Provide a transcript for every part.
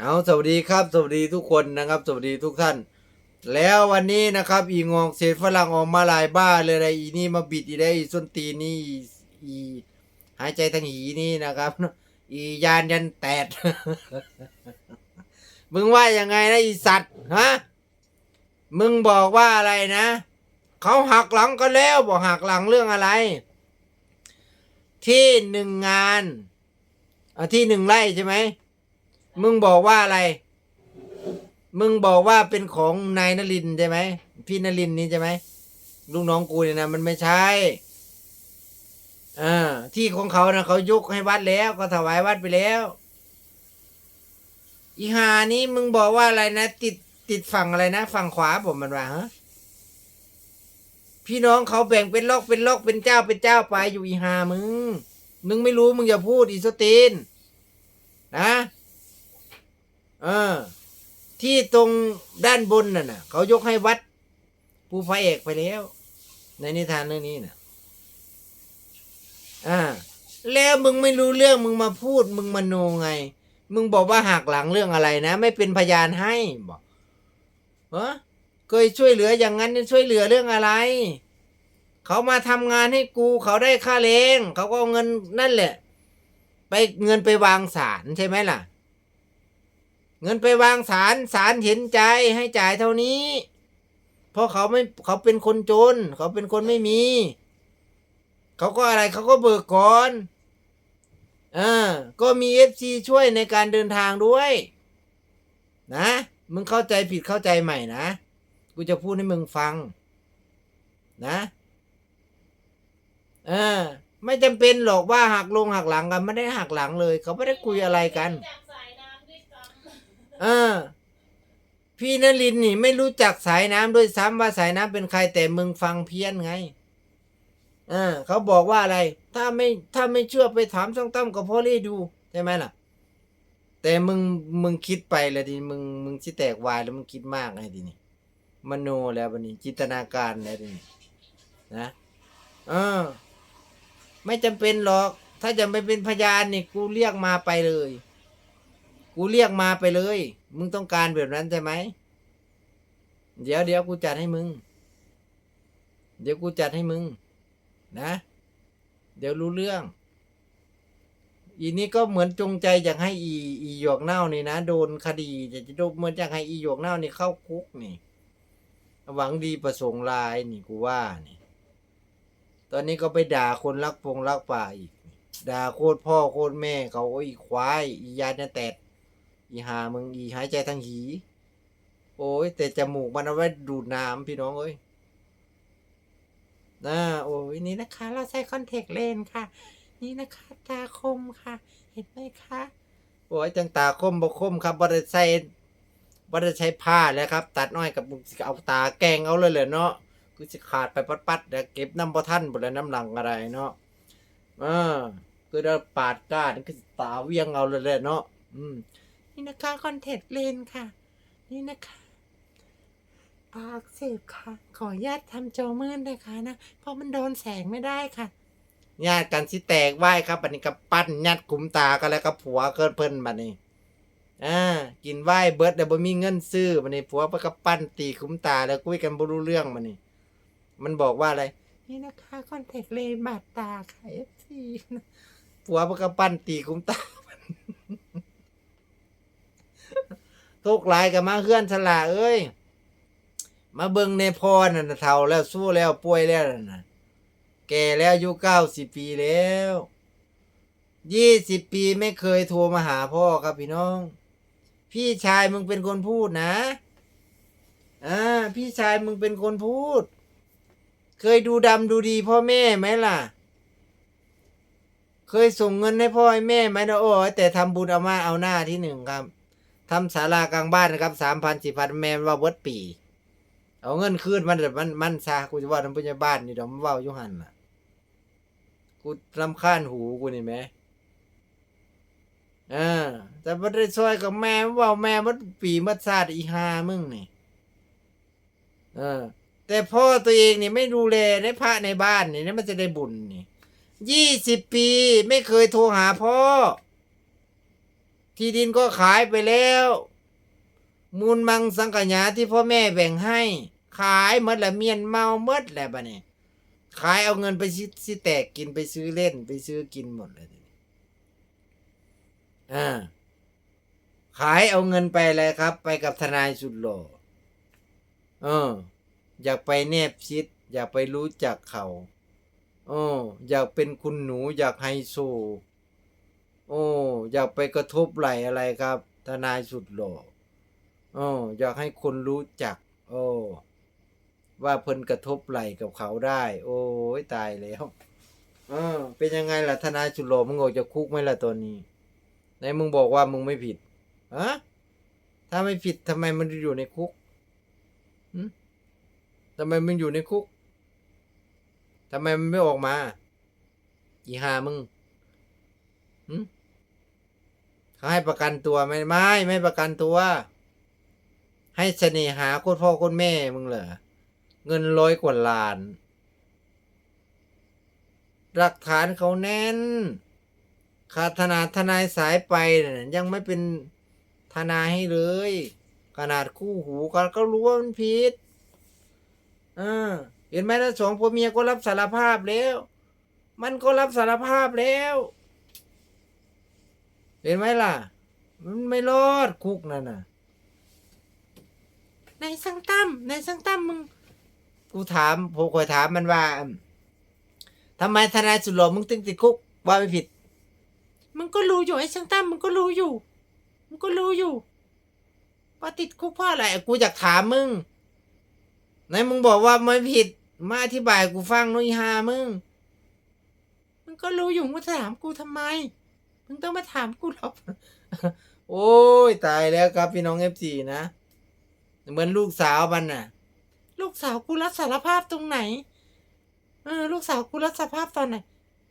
เอาสวัสดีครับ สวัสดีทุกคนนะครับ สวัสดีทุกท่าน แล้ววันนี้นะครับ อีงอกเศษฝรั่งออกมาลายบ้าเลยนะอีนี่มาบิดอีได้อีส้นตีนี่อีหายใจทางหีนี่นะครับ อียานยันแตดมึงว่ายังไงนะอีสัตว์ฮะมึงบอกว่าอะไรนะเขาหักหลังกันแล้วบอกหักหลังเรื่องอะไร ที่หนึ่งงานอะที่หนึ่งไร่ใช่ไหม มึงบอกว่าอะไร มึงบอกว่าเป็นของนายนลินใช่ไหม พี่นลินนี่ใช่ไหมลูกน้องกูเนี่ยนะมันไม่ใช่อ่าที่ของเขานะเขายกให้วัดแล้ว ก็ถวายวัดไปแล้ว อีหานี้มึงบอกว่าอะไรนะ ติดติดฝั่งอะไรนะฝั่งขวาผมมันว่าฮะพี่น้องเขาแบ่งเป็นล็อกเป็นล็อกเป็นเจ้าเป็นเจ้าไปอยู่อีหามึง มึงไม่รู้มึงอย่าพูดอีสตีนนะ เออ ที่ตรงด้านบนน่ะนะเขายกให้วัดภูพระเอกไปแล้ว ในนิทานเรื่องนี้น่ะอ่าแล้วมึงไม่รู้เรื่องมึงมาพูด มึงมโนไง มึงบอกว่าหักหลังเรื่องอะไรนะ ไม่เป็นพยานให้บอกเออเคยช่วยเหลืออย่างนั้นช่วยเหลือเรื่องอะไร เขามาทำงานให้กู เขาได้ค่าแรงเขาก็เอาเงินนั่นแหละ ไปเงินไปวางศาลใช่ไหมล่ะ เงินไปวางศาลศาลเห็นใจให้จ่ายเท่านี้ เพราะเขาไม่เขาเป็นคนจน เขาเป็นคนไม่มี เขาก็อะไรเขาก็เบิกก่อนอ่าก็มีเอฟซีช่วยในการเดินทางด้วย นะมึงเข้าใจผิดเข้าใจใหม่นะ กูจะพูดให้มึงฟัง นะเออไม่จำเป็นหรอกว่าหักลงหักหลังกันไม่ได้หักหลังเลย เขาไม่ได้คุยอะไรกันจากสายน้ำด้วยกัน เออ พี่นลินนี่ ไม่รู้จักสายน้ำด้วยซ้ำว่าสายน้ำเป็นใครแต่มึงฟังเพี้ยนไงเออเขาบอกว่าอะไร ถ้าไม่ถ้าไม่เชื่อไปถามช่างตั้มกับพ่อเล่ดูใช่ไหมล่ะ แต่มึงมึงคิดไปแล้วดิมึงมึงสิแตกวายแล้วมึงคิดมากไงทีนี้มโนแล้ววันนี้ จินตนาการแล้วทีนี้นะเออ ไม่จำเป็นหรอก ถ้าจะไม่เป็นพยานนี่กูเรียกมาไปเลย กูเรียกมาไปเลย มึงต้องการแบบนั้นใช่ไหม เดี๋ยวเดี๋ยวกูจัดให้มึง เดี๋ยวกูจัดให้มึง นะ เดี๋ยวรู้เรื่อง อีนี้ก็เหมือนจงใจอยากให้อีอีหยวกเน่านี่นะโดนคดีจะจะโดนเหมือนอยากให้อีหยวกเน่านี่เข้าคุกนี่ หวังดีประสงค์ลายนี่กูว่านี่ ตอนนี้ก็ไปด่าคนรักพงรักป่าอีกด่าโคตรพ่อโคตรแม่เขาอ้ยอีควายอียาเนี่ยแตด อีหามึงอีหายใจทางหี โอ้ยแต่จมูกมันเอาไว้ดูดน้ำพี่น้องเอ้ยนะโอ้ยนี่นะคะ เราใช้คอนแทคเลนส์ค่ะ นี่นะคะตาคมค่ะ เห็นไหมคะโอ้ยจังตาคมบ่คมครับบ่ได้ใส่บ่ได้ใช้ผ้าแล้วครับ ตัดน้อยกับมึงเอาตาแกงเอาเลยเลยเนาะคือสิขาดไปปัดๆเดี๋ยวเก็บน้ำบ่ทันบ่ได้น้ำหลังอะไรเนาะเออคือเราปาดก้านคือตาเวียงเอาเลยเลยเนาะอืม นี่นะคะคอนแทคเลนส์ค่ะ นี่นะคะปากเสบค่ะ ขออนุญาตทำโจมืนนะคะนะ เพราะมันโดนแสงไม่ได้ค่ะญาติกันสิแตกไหวครับบัดนี้ก็ปั้นยัดขุมตากันแล้วก็ผัวเกิดเพิ่นบัดนี้อ่ากินไหวเบิร์ดแต่บ่มีเงินซื้อบัดนี้ผัวไปก็ปั้นตีขุมตาแล้วคุยกันบ่รู้เรื่องบัดนี้ มันบอกว่าอะไร นี่นะคะคอนแทคเลนส์บาดตาค่ะเอฟซีผัวไปก็ปั้นตีขุมตา ทุกหลายกับมาเฮือนสลาเอ้ย มาเบิ่งในพอนั่นน่ะเฒ่าแล้วสู้แล้วป่วยแล้วน่ะแก่แล้วอายุเก้าสิบปีแล้วยี่สิบปีไม่เคยโทรมาหาพ่อครับพี่น้อง พี่ชายมึงเป็นคนพูดนะอ่าพี่ชายมึงเป็นคนพูด เคยดูดำดูดีพ่อแม่ไหมล่ะ เคยส่งเงินให้พ่อให้แม่ไหมนะโอ้แต่ทำบุญเอามาเอาหน้าที่หนึ่งครับ ทำศาลากลางบ้านนะครับสามพันสี่พันแมนว่าเวิร์ดปี เอาเงินคืนมันแต่มันมันซากูจะว่าทำปัญญาบ้านนี่เดี๋ยวมันเว่าอยุหันน่ะ กูรำคาญหูกูนี่แหมอ่าแต่บ่ได้ซอยกับแม่มันเว่าแม่มันปีมัดซาดอีหามึงนี่เออ แต่พ่อตัวเองนี่ไม่ดูแลในพระในบ้านนี่นี่มันจะได้บุญนี่ยี่สิบปีไม่เคยโทรหาพ่อ ที่ดินก็ขายไปแล้ว มูลมังสังกัญญาที่พ่อแม่แบ่งให้ ขายหมดละเมียนเมาหมดแหละบัดนี้ขายเอาเงินไปสิสิแตกกินไปซื้อเล่นไปซื้อกินหมดเลยอ่าขายเอาเงินไปอะไรครับ ไปกับทนายสุดหล่อเออ อยากไปแนบชิด อยากไปรู้จักเขาโอ้อยากเป็นคุณหนูอยากไฮโซ โอ้อยากไปกระทบไหลอะไรครับ ทนายสุดหล่อโอ้อยากให้คนรู้จัก โอ้ว่าเพิ่นกระทบไหลกับเขาได้ โอ้ยตายแล้วเออ เป็นยังไงล่ะทนายสุดหล่อมึงออกจากคุกไหมล่ะตอนนี้ไหนมึงบอกว่ามึงไม่ผิดฮะถ้าไม่ผิดทำไมมันอยู่ในคุกทำไมมึงอยู่ในคุกทำไมมันไม่ออกมาอีหามึงหึ เขาให้ประกันตัวไหมไม่ไม่ประกันตัว ให้เสน่หาโคตรพ่อโคตรแม่มึงเหรอเงินร้อยกว่าล้าน หลักฐานเขาแน่นขาดธนาทนายสายไปน่ะยังไม่เป็นทนายให้เลย ขนาดคู่หูกันก็รู้ว่ามันผิดอ่าเห็นไหมนะสองผัวเมียก็รับสารภาพแล้ว มันก็รับสารภาพแล้ว เห็นไหมล่ะ มันไม่รอดคุกนั่นน่ะนายสังตั้มนายสังตั้มมึง กูถามผมคอยถามมันว่าอืมทำไมทนายสุดหล่อมึงตึงติดคุก ว่าไม่ผิด มึงก็รู้อยู่ไอ้สังตั้มมึงก็รู้อยู่ มึงก็รู้อยู่ว่าติดคุกเพราะอะไรกูอยากถามมึงไหนมึงบอกว่าไม่ผิด มาอธิบายกูฟังหน่อยฮามึง มึงก็รู้อยู่มึงจะถามกูทำไม มึงต้องมาถามกูหรอกโอ้ยตายแล้วครับพี่น้องเอฟซีนะเหมือนลูกสาวมันน่ะ ลูกสาวกูรับสารภาพตรงไหนเออลูกสาวกูรับสารภาพตอนไหน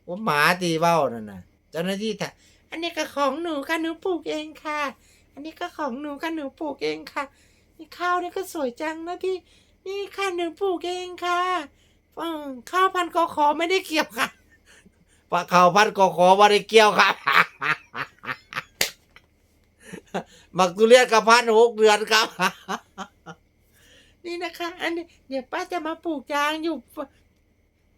ว่าหมาตีเบ้านั่นน่ะ เจ้าหน้าที่ถามอันนี้ก็ของหนูค่ะหนูปลูกเองค่ะ อันนี้ก็ของหนูค่ะหนูปลูกเองค่ะนี่ข้าวนี่ก็สวยจังนะพี่ นี่ค่ะหนูปลูกเองค่ะเออข้าวพันธุ์กอขอไม่ได้เกี่ยวค่ะ ปลาขาวพันกอขอว่าได้เกี่ยวครับหมักตุเรียนกับพันหกเดือนครับ นี่นะคะ อันนี้เดี๋ยวป้าจะมาปลูกยางอยู่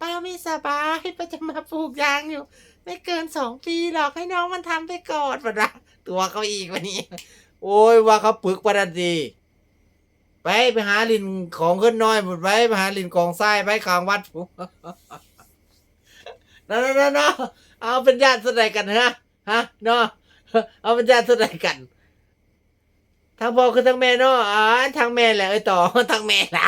ป้าไม่สบายป้าจะมาปลูกยางอยู่ ไม่เกินสองปีหรอกให้น้องมันทำไปก่อนปะนะตัวเขาอีกวันนี้ โอ้ยว่าเขาปึกประดันดีไปไปหาลินของขึ้นน้อยหมดไปไปหาลินกองทรายไปกลางวัดผม นั่นนั่นนั่นเอาเป็นญาติสดายกันฮะฮะเนาะเอาเป็นญาติสดายกันทั้งพ่อคือทั้งแม่เนาะอ่าทั้งแม่แหละเอ้ต่อทั้งแม่ละ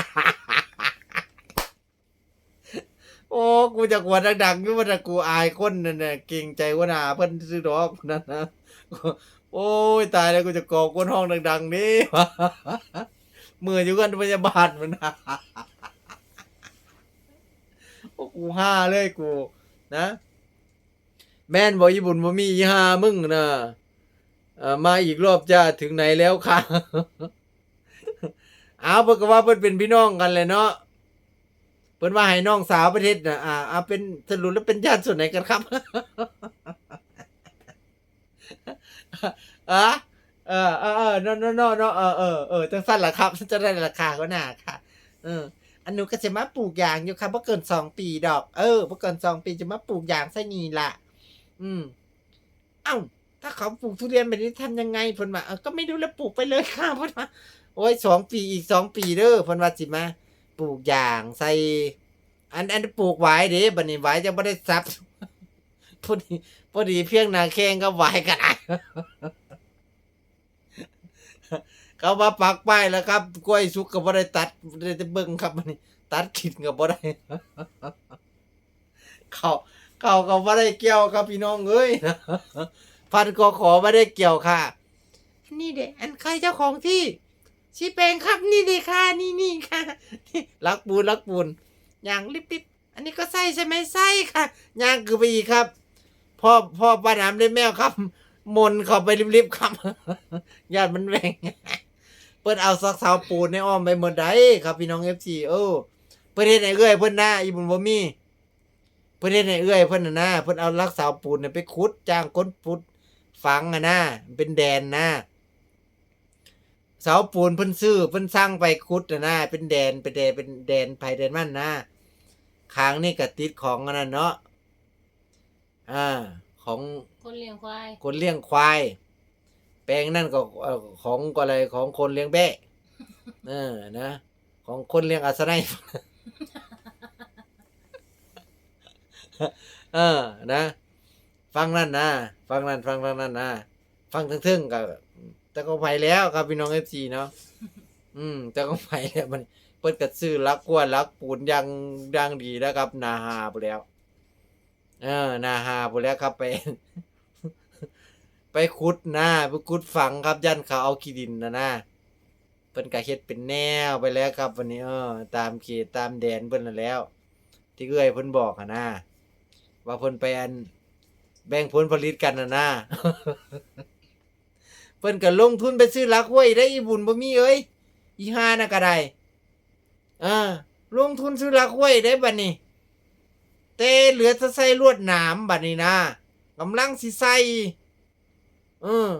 โอ้กูจะกวดดังๆอยู่ว่าแต่กูอายคนนั่นน่ะเก่งใจว่าหนาเพิ่นซื้อดอกนั่นนะโอ้ยตายแล้วกูจะกอก้นห้องดัง ๆ นี่มืออยู่กันพยาบาลมันนะโอ้กูห้าเลยกู นะแม่นบอกญี่ปุ่นบ่มีอีหามึงนะมาอีกรอบจ้าถึงไหนแล้วค่ะเอาเพิ่นก็ว่าเพิ่นเป็นพี่น้องกันเลยเนาะเพิ่นว่าให้น้องสาวประเทศนะอ่าเอาเป็นสรุปแล้วเป็นญาติส่วนไหนกันครับอะเออเออเออเนาะเนาะเนาะเนเออเออเออจังสั้นล่ะครับจะได้ราคาก็น่าค่ะ เออ อันนูก็จะมาปลูกยางอยู่ครับบ่เกินสองปีดอก เออบ่เกินสองปีจะมาปลูกยางไส้นีละอืม เอ้า ถ้าเขาปลูกทุเรียนแบบนี้ทำยังไงพ่นว่าเออก็ไม่รู้แล้วปลูกไปเลยค่ะพ่นว่าโอ้ยสองปีอีกสองปีเด้อพ่นว่าสิมาปลูกยางใส่ อันอันปลูกไว้เด้บัดนี้ไว้จะบ่ได้ซับพอดีพอดีเพียงนาแข้งก็ไว้กันได้ เขามาปักป้ายแล้วครับกล้วยสุกก็บ่ได้ตัดได้แต่เบิ่งครับบัดนี้ตัดขิดก็บ่ได้เขาเขาก็บ่ได้เกี่ยวครับพี่น้องเอ้ยพันกอขอไม่ได้เกี่ยวค่ะ นี่เด็อันใครเจ้าของที่ชีเปงครับนี่เด็ค่ะ นี่นี่ค่ะรักปูนรักปูนอย่างลิบลิบอันนี้ก็ไส้ใช่ไหมไส้ค่ะย่างคือไปอีกครับพ่อพ่อป้าหนามได้แมวครับ มนเขาไปริบๆครับญาติมันแหวง เปิ้นเอาซักเสาปูนในอ้อมไปหมดได้ครับพี่น้องเอฟซีเออเพิ่นเฮ็ดให้เอื้อยเพิ่นหน้าอีบุญบ่มีเพิ่นเฮ็ดให้เอื้อยเพิ่นน่ะนะเพิ่นเอาลักเสาปูนเนี่ยไปขุดจ้างคนพุดฝังอะนะมันเป็นแดนนะเสาปูนเพิ่นซื้อเพิ่นสร้างไปคุดอะนะเป็นแดนเป็นแดนเป็นแดนภายแดนมันนะค้างนี่ก็ติดของอันนั้นเนาะอ่าของคนเลี้ยงควาย คนเลี้ยงควาย แปลงนั่นก็ของก็อะไรของคนเลี้ยงแบะเออนะ ของคนเลี้ยงอาสนัยเออนะ ฟังนั่นนะฟังนั่นฟังฟังนั่นนะฟังทึ่งๆกับแต่ก็ไปแล้วครับพี่น้องเอฟซีเนาะอืมแต่ก็ไปแล้วมันเปิดกระซื้อรักกวนรักปูนยังอยังดีแล้วครับ นาฮาไปแล้ว เออ นาฮาไปแล้วครับไป ไปขุดหนะไปขุดฝังครับยันเขาเอาขี้ดินนะนะเพิ่นก็เฮ็ดเป็นแนวไปแล้วครับวันนี้เออตามเขตตามแดนเพิ่นนั่นแล้ว ที่เอ้อยเพิ่นบอกอะนะว่าเพิ่นไปอันแบ่งผลผลิตกันนะนะเพิ่นก็ลงทุนไปซื้อลักห้วยได้อีบุญบ่มีเอ้ยอีห่านะก็ได้เออลงทุนซื้อลักห้วยได้บัดนี้แต่เหลือจะใส่ลวดหนามบัดนี้นะกำลังสิใส่ เออ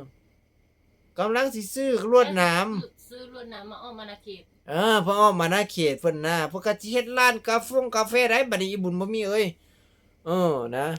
กำลังสิซื้อลวดหนามซื้อลวดหน้ำมาอ้อมมานาเขตเออเพออ้อมมาหน้าเขตเพิ่นนะเพวกกะสิเฮ็ดร้านกาแฟงกาแฟได้บัดนี้อีบุญบ่มีเอ้ยเออนะ